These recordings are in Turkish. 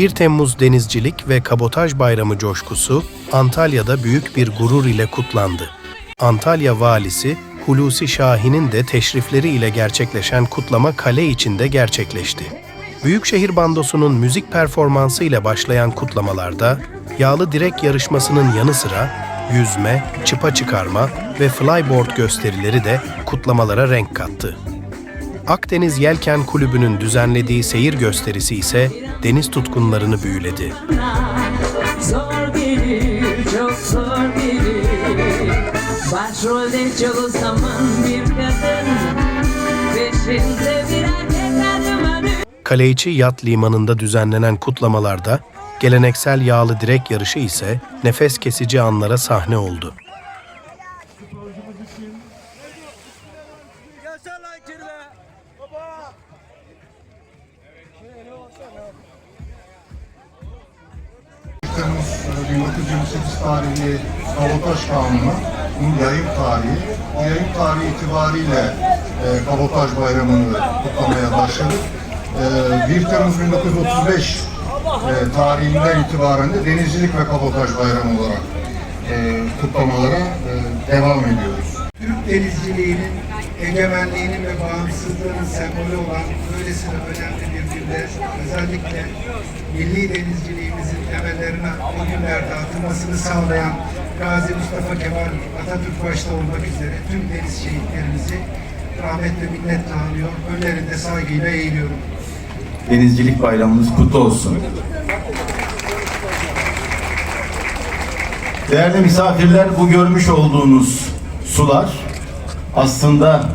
1 Temmuz Denizcilik ve Kabotaj Bayramı coşkusu Antalya'da büyük bir gurur ile kutlandı. Antalya Valisi Hulusi Şahin'in de teşrifleri ile gerçekleşen kutlama kale içinde gerçekleşti. Büyükşehir Bandosu'nun müzik performansı ile başlayan kutlamalarda yağlı direk yarışmasının yanı sıra yüzme, çıpa çıkarma ve flyboard gösterileri de kutlamalara renk kattı. Akdeniz Yelken Kulübü'nün düzenlediği seyir gösterisi ise deniz tutkunlarını büyüledi. Zor gelir, çok zor gelir Başrolde çoğu zaman bir kadın. Peşinde bir erkek Kaleiçi Yat Limanı'nda düzenlenen kutlamalarda geleneksel yağlı direk yarışı ise nefes kesici anlara sahne oldu. E, 1928 tarihli Kabotaj Kanunu, yayım tarihi. Bu yayım tarihi itibariyle e, Kabotaj Bayramı'nı kutlamaya başladık. E, 1 Temmuz 1935 e, tarihinden itibaren de Denizcilik ve Kabotaj Bayramı olarak e, kutlamalara e, devam ediyoruz. Türk denizciliğinin egemenliğinin ve bağımsızlığının sembolü olan böylesine önemli bir günde özellikle milli denizciliğimizin temellerine o günlerde atılmasını sağlayan Gazi Mustafa Kemal Atatürk başta olmak üzere tüm deniz şehitlerimizi rahmet ve minnetle anıyor. Önlerinde saygıyla eğiliyorum. Denizcilik Bayramımız kutlu olsun. Değerli misafirler, bu görmüş olduğunuz sular aslında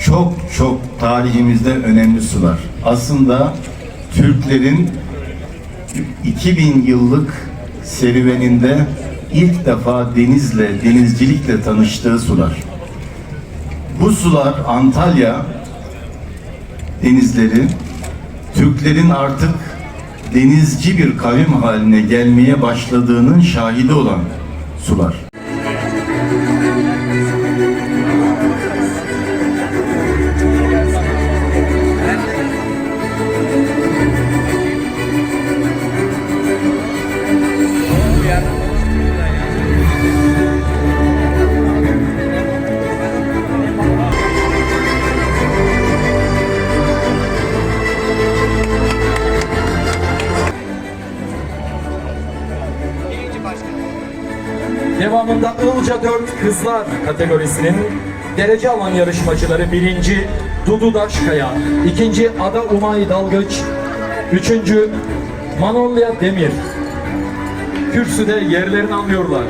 çok çok tarihimizde önemli sular. Aslında Türklerin 2000 yıllık serüveninde ilk defa denizle, denizcilikle tanıştığı sular. Bu sular Antalya denizleri Türklerin artık denizci bir kavim haline gelmeye başladığının şahidi olan sular. Devamında Ilıca 4 Kızlar kategorisinin derece alan yarışmacıları birinci Dudu Daşkaya, ikinci Ada Umay Dalgıç, üçüncü Manolya Demir. Kürsüde yerlerini alıyorlar.